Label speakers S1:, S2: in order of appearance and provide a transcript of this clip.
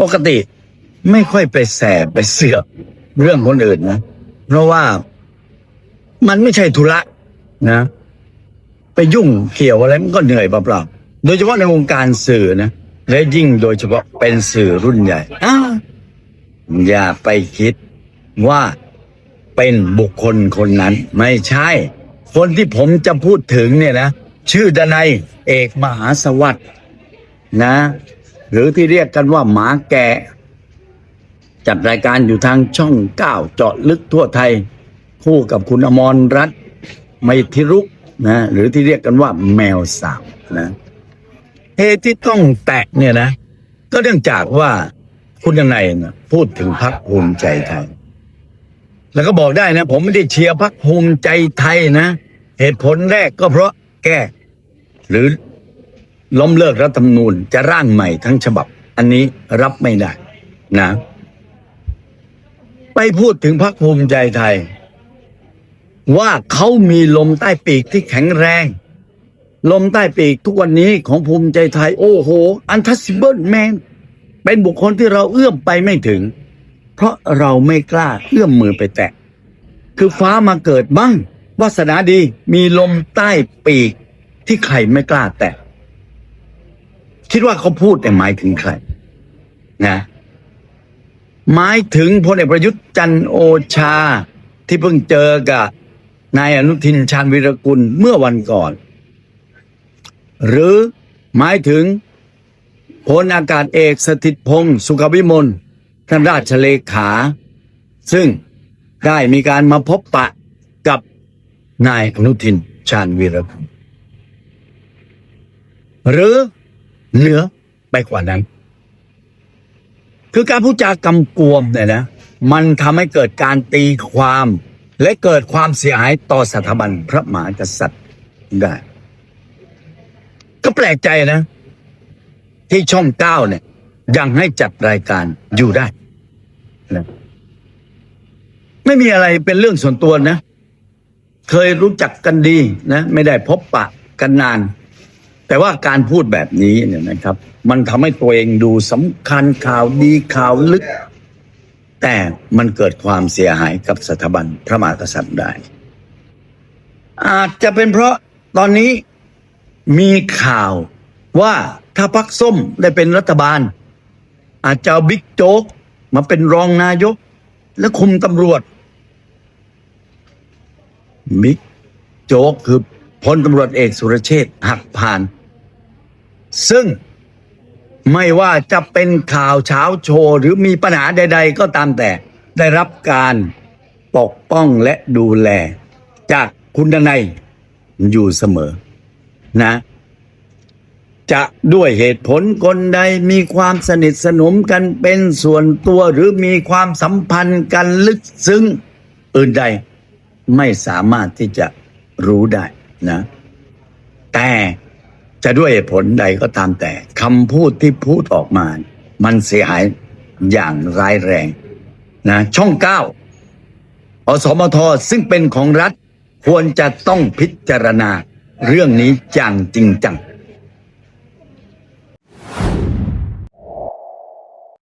S1: ปกติไม่ค่อยไปแสบไปเสือกเรื่องคนอื่นนะ เพราะว่ามันไม่ใช่ธุระนะ ไปยุ่งเกี่ยวอะไรมันก็เหนื่อยเปล่าๆโดยเฉพาะในวงการสื่อนะและยิ่งโดยเฉพาะเป็นสื่อรุ่นใหญ่อ้าอย่าไปคิดว่าเป็นบุคคลคนนั้น ไม่ใช่ คนที่ผมจะพูดถึงเนี่ยนะ ชื่อดนัยเอกมหาสวัสดิ์นะ หรือที่เรียกกันว่าหมาแก่จัดรายการอยู่ทางช่องเก้าเจาะลึกทั่วไทย คู่กับคุณอมรรัตน์ไมธิรุกนะหรือที่เรียกกันว่าแมวสาวนะเหตุที่ต้องแตะเนี่ยนะ ก็เนื่องจากว่าคุณยังไงนะพูดถึงพรรคภูมิใจไทย แล้วก็บอกได้นะ ผมไม่ได้เชียร์พรรคภูมิใจไทยนะ เหตุผลแรกก็เพราะแก้หรือ ล้มเลิกรัฐธรรมนูญจะร่างใหม่ทั้งฉบับ อันนี้รับไม่ได้นะ ไปพูดถึงพรรคภูมิใจไทย ว่าเขามีลมใต้ปีกที่แข็งแรง ลมใต้ปีกทุกวันนี้ของภูมิใจไทย โอ้โหอันทัสเบิลแมนเป็นบุคคลที่เราเอื้อมไปไม่ถึง เพราะเราไม่กล้าเอื้อมมือไปแตะ คือฟ้ามาเกิดบ้างวาสนาดีมีลมใต้ปีกที่ใครไม่กล้าแตะ คิดว่าเขาพูดแต่หมายถึงใคร นะหมายถึงพลเอกประยุทธ์จันโอชาที่เพิ่งเจอกับนายอนุทินชาญวิรกุลเมื่อวันก่อน หรือหมายถึงพลอากาศเอกสถิตพงศ์สุขวิมลท่านราชเลขา ซึ่งได้มีการมาพบปะกับนายอนุทินชาญวีรกุลหรือ เหนือไปกว่านั้น คือการพูดจากำกวมเนี่ยนะ มันทำให้เกิดการตีความ และเกิดความเสียหายต่อสถาบันพระมหากษัตริย์ได้ ก็แปลกใจนะ ที่ช่องเก้าเนี่ย ยังให้จัดรายการอยู่ได้นะไม่มีอะไรเป็นเรื่องส่วนตัวนะ เคยรู้จักกันดีนะ ไม่ได้พบปะกันนาน แต่ว่าการพูดแบบนี้เนี่ยนะครับ มันทำให้ตัวเองดูสำคัญข่าวดีข่าวลึก แต่มันเกิดความเสียหายกับสถาบันพระมหากษัตริย์ได้ อาจจะเป็นเพราะตอนนี้มีข่าวว่าถ้าพักส้มได้เป็นรัฐบาล อาจจะเอาบิ๊กโจ๊กมาเป็นรองนายก และคุมตำรวจบิ๊กโจ๊กคือพลตำรวจเอกสุรเชษฐ์หักพาน ซึ่งไม่ว่าจะเป็นข่าวเช้าโชว์หรือมีปัญหาใด ๆ ก็ตามแต่ได้รับการปกป้องและดูแล จากคุณดนัยอยู่เสมอนะ จะด้วยเหตุผลคนใดมีความสนิทสนมกันเป็นส่วนตัวหรือมีความสัมพันธ์กันลึกซึ้งอื่นใดไม่สามารถที่จะรู้ได้นะ แต่ จะด้วยเหตุผลใดก็ตามแต่คำพูดที่พูดออกมา มันเสียหายอย่างร้ายแรงนะช่องเก้าอสมทซึ่งเป็นของรัฐควรจะต้องพิจารณาเรื่องนี้อย่างจริงจัง